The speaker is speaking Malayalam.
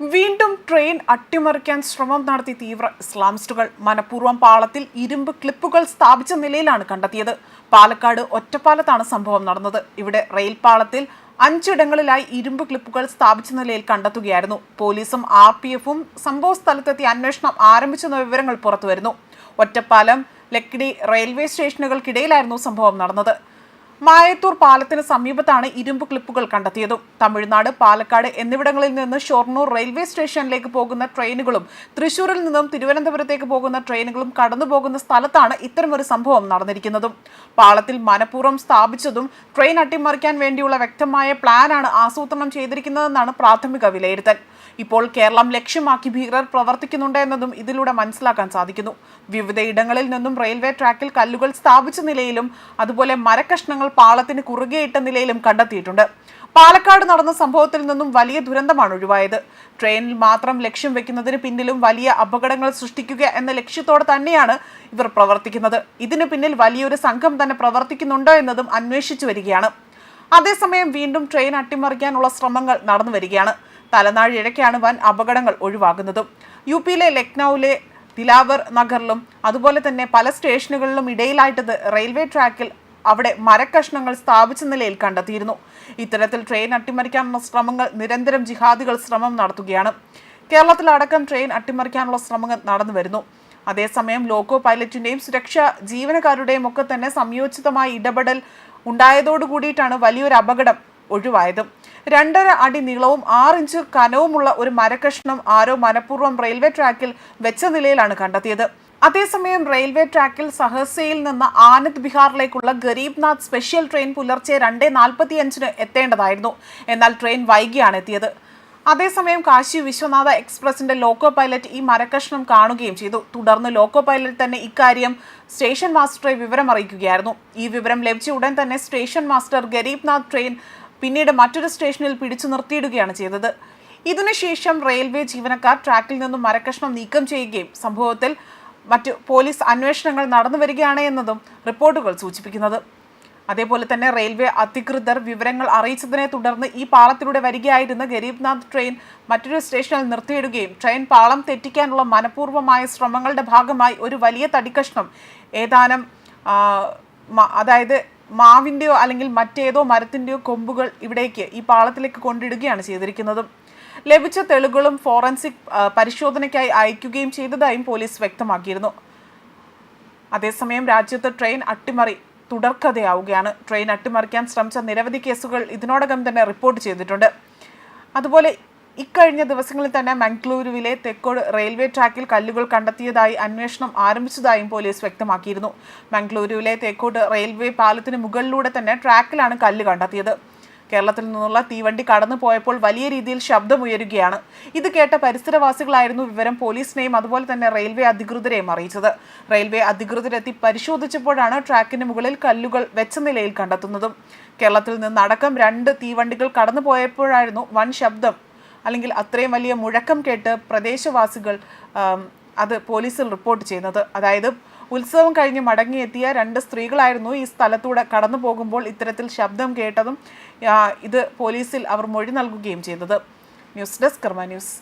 വീണ്ടും ട്രെയിൻ അട്ടിമറിക്കാൻ ശ്രമം നടത്തി തീവ്ര ഇസ്ലാമിസ്റ്റുകൾ മനഃപൂർവം പാളത്തിൽ ഇരുമ്പ് ക്ലിപ്പുകൾ സ്ഥാപിച്ച നിലയിലാണ് കണ്ടെത്തിയത്. പാലക്കാട് ഒറ്റപ്പാലത്താണ് സംഭവം നടന്നത്. ഇവിടെ റെയിൽ പാളത്തിൽ അഞ്ചിടങ്ങളിലായി ഇരുമ്പ് ക്ലിപ്പുകൾ സ്ഥാപിച്ച നിലയിൽ കണ്ടെത്തുകയായിരുന്നു. പോലീസും ആർ പി എഫും സംഭവ സ്ഥലത്തെത്തി അന്വേഷണം ആരംഭിച്ചെന്ന വിവരങ്ങൾ പുറത്തുവരുന്നു. ഒറ്റപ്പാലം ലക്കിടി റെയിൽവേ സ്റ്റേഷനുകൾക്കിടയിലായിരുന്നു സംഭവം നടന്നത്. മായത്തൂർ പാലത്തിന് സമീപത്താണ് ഇരുമ്പ് ക്ലിപ്പുകൾ കണ്ടെത്തിയത്. തമിഴ്നാട് പാലക്കാട് എന്നിവിടങ്ങളിൽ നിന്ന് ഷൊർണൂർ റെയിൽവേ സ്റ്റേഷനിലേക്ക് പോകുന്ന ട്രെയിനുകളും തൃശൂരിൽ നിന്നും തിരുവനന്തപുരത്തേക്ക് പോകുന്ന ട്രെയിനുകളും കടന്നുപോകുന്ന സ്ഥലത്താണ് ഇത്തരമൊരു സംഭവം നടന്നിരിക്കുന്നതും. പാളത്തിൽ മനഃപൂർവം സ്ഥാപിച്ചതും ട്രെയിൻ അട്ടിമറിക്കാൻ വേണ്ടിയുള്ള വ്യക്തമായ പ്ലാനാണ് ആസൂത്രണം ചെയ്തിരിക്കുന്നതെന്നാണ് പ്രാഥമിക വിലയിരുത്തൽ. ഇപ്പോൾ കേരളം ലക്ഷ്യമാക്കി ഭീകരർ പ്രവർത്തിക്കുന്നുണ്ട് എന്നതും ഇതിലൂടെ മനസ്സിലാക്കാൻ സാധിക്കുന്നു. വിവിധ ഇടങ്ങളിൽ നിന്നും റെയിൽവേ ട്രാക്കിൽ കല്ലുകൾ സ്ഥാപിച്ച നിലയിലും അതുപോലെ മരക്കഷ്ണങ്ങൾ പാളത്തിന് കുറുകെയിട്ട നിലയിലും കണ്ടെത്തിയിട്ടുണ്ട്. പാലക്കാട് നടന്ന സംഭവത്തിൽ നിന്നും വലിയ ദുരന്തമാണ് ഒഴിവായത്. ട്രെയിനിൽ മാത്രം ലക്ഷ്യം വെക്കുന്നതിന് പിന്നിലും വലിയ അപകടങ്ങൾ സൃഷ്ടിക്കുക എന്ന ലക്ഷ്യത്തോടെ തന്നെയാണ് ഇവർ പ്രവർത്തിക്കുന്നത്. ഇതിനു പിന്നിൽ വലിയൊരു സംഘം തന്നെ പ്രവർത്തിക്കുന്നുണ്ടോ എന്നതും അന്വേഷിച്ചു വരികയാണ്. അതേസമയം വീണ്ടും ട്രെയിൻ അട്ടിമറിക്കാനുള്ള ശ്രമങ്ങൾ നടന്നു വരികയാണ്. തലനാഴിഴയ്ക്കാണ് വൻ അപകടങ്ങൾ ഒഴിവാകുന്നതും. യു പിയിലെ ലക്നൌവിലെ ദിലാവർ നഗറിലും അതുപോലെ തന്നെ പല സ്റ്റേഷനുകളിലും ഇടയിലായിട്ട് റെയിൽവേ ട്രാക്കിൽ അവിടെ മരക്കഷ്ണങ്ങൾ സ്ഥാപിച്ച നിലയിൽ കണ്ടെത്തിയിരുന്നു. ഇത്തരത്തിൽ ട്രെയിൻ അട്ടിമറിക്കാനുള്ള ശ്രമങ്ങൾ നിരന്തരം ജിഹാദികൾ ശ്രമം നടത്തുകയാണ്. കേരളത്തിലടക്കം ട്രെയിൻ അട്ടിമറിക്കാനുള്ള ശ്രമങ്ങൾ നടന്നു വരുന്നു. അതേസമയം ലോക്കോ പൈലറ്റിന്റെയും സുരക്ഷാ ജീവനക്കാരുടെയും ഒക്കെ തന്നെ സംയോജിതമായ ഇടപെടൽ ഉണ്ടായതോടുകൂടിയിട്ടാണ് വലിയൊരു അപകടം ഒഴിവായത്. രണ്ടര അടി നീളവും ആറിഞ്ച് കനവുമുള്ള ഒരു മരക്കഷ്ണം ആരോ മനഃപൂർവം റെയിൽവേ ട്രാക്കിൽ വെച്ച നിലയിലാണ് കണ്ടെത്തിയത്. അതേസമയം റെയിൽവേ ട്രാക്കിൽ സഹസയിൽ നിന്ന് ആനന്ദ് ബിഹാറിലേക്കുള്ള ഗരീബ് നാഥ് സ്പെഷ്യൽ ട്രെയിൻ പുലർച്ചെ രണ്ട് നാൽപ്പത്തിയഞ്ചിന് എത്തേണ്ടതായിരുന്നു. എന്നാൽ ട്രെയിൻ വൈകിയാണ് എത്തിയത്. അതേസമയം കാശി വിശ്വനാഥ എക്സ്പ്രസിന്റെ ലോക്കോ പൈലറ്റ് ഈ മരക്കഷ്ണം കാണുകയും ചെയ്തു. തുടർന്ന് ലോക്കോ പൈലറ്റ് തന്നെ ഇക്കാര്യം സ്റ്റേഷൻ മാസ്റ്ററെ വിവരം അറിയിക്കുകയായിരുന്നു ഈ വിവരം ലഭിച്ച ഉടൻ തന്നെ സ്റ്റേഷൻ മാസ്റ്റർ ഗരീബ്നാഥ് ട്രെയിൻ പിന്നീട് മറ്റൊരു സ്റ്റേഷനിൽ പിടിച്ചു നിർത്തിയിടുകയാണ് ചെയ്തത്. ഇതിനുശേഷം റെയിൽവേ ജീവനക്കാർ ട്രാക്കിൽ നിന്നും മരക്കഷ്ണം നീക്കം ചെയ്യുകയും സംഭവത്തിൽ മറ്റു പോലീസ് അന്വേഷണങ്ങൾ നടന്നു വരികയാണ് എന്നതും റിപ്പോർട്ടുകൾ സൂചിപ്പിക്കുന്നത്. അതേപോലെ തന്നെ റെയിൽവേ അധികൃതർ വിവരങ്ങൾ അറിയിച്ചതിനെ തുടർന്ന് ഈ പാളത്തിലൂടെ വരികയായിരുന്ന ഗരീബ്നാഥ് ട്രെയിൻ മറ്റൊരു സ്റ്റേഷനിൽ നിർത്തിയിടുകയും ട്രെയിൻ പാളം തെറ്റിക്കാനുള്ള മനഃപൂർവമായ ശ്രമങ്ങളുടെ ഭാഗമായി ഒരു വലിയ തടിക്കഷ്ണം ഏതാനും അതായത് മാവിന്റെയോ അല്ലെങ്കിൽ മറ്റേതോ മരത്തിന്റെയോ കൊമ്പുകൾ ഇവിടേക്ക് ഈ പാളത്തിലേക്ക് കൊണ്ടിടുകയാണ് ചെയ്തിരിക്കുന്നതും. ലഭിച്ച തെളിവുകളും ഫോറൻസിക് പരിശോധനയ്ക്കായി അയക്കുകയും ചെയ്തതായും പോലീസ് വ്യക്തമാക്കിയിരുന്നു. അതേസമയം രാജ്യത്ത് ട്രെയിൻ അട്ടിമറി തുടർക്കഥയാവുകയാണ്. ട്രെയിൻ അട്ടിമറിക്കാൻ ശ്രമിച്ച നിരവധി കേസുകൾ ഇതിനോടകം തന്നെ റിപ്പോർട്ട് ചെയ്തിട്ടുണ്ട്. അതുപോലെ ഇക്കഴിഞ്ഞ ദിവസങ്ങളിൽ തന്നെ മംഗ്ലൂരുവിലെ തെക്കോട് റെയിൽവേ ട്രാക്കിൽ കല്ലുകൾ കണ്ടെത്തിയതായി അന്വേഷണം ആരംഭിച്ചതായും പോലീസ് വ്യക്തമാക്കിയിരുന്നു. മംഗ്ലൂരുവിലെ തെക്കോട് റെയിൽവേ പാലത്തിന് മുകളിലൂടെ തന്നെ ട്രാക്കിലാണ് കല്ല് കണ്ടെത്തിയത്. കേരളത്തിൽ നിന്നുള്ള തീവണ്ടി കടന്നു പോയപ്പോൾ വലിയ രീതിയിൽ ശബ്ദമുയരുകയാണ്. ഇത് കേട്ട പരിസരവാസികളായിരുന്നു വിവരം പോലീസിനെയും അതുപോലെ തന്നെ റെയിൽവേ അധികൃതരെയും അറിയിച്ചത്. റെയിൽവേ അധികൃതരെത്തി പരിശോധിച്ചപ്പോഴാണ് ട്രാക്കിന് മുകളിൽ കല്ലുകൾ വെച്ച നിലയിൽ കണ്ടെത്തുന്നതും. കേരളത്തിൽ നിന്നടക്കം രണ്ട് തീവണ്ടികൾ കടന്നു പോയപ്പോഴായിരുന്നു വൻ ശബ്ദം. അല്ലെങ്കിൽ അത്രയും വലിയ മുഴക്കം കേട്ട് പ്രദേശവാസികൾ അത് പോലീസിൽ റിപ്പോർട്ട് ചെയ്യുന്നത്. അതായത് ഉത്സവം കഴിഞ്ഞ് മടങ്ങിയെത്തിയ രണ്ട് സ്ത്രീകളായിരുന്നു ഈ സ്ഥലത്തൂടെ കടന്നു പോകുമ്പോൾ ഇത്തരത്തിൽ ശബ്ദം കേട്ടതും ഇത് പോലീസിൽ അവർ മൊഴി നൽകുകയും ചെയ്തത്. News desk Karma news.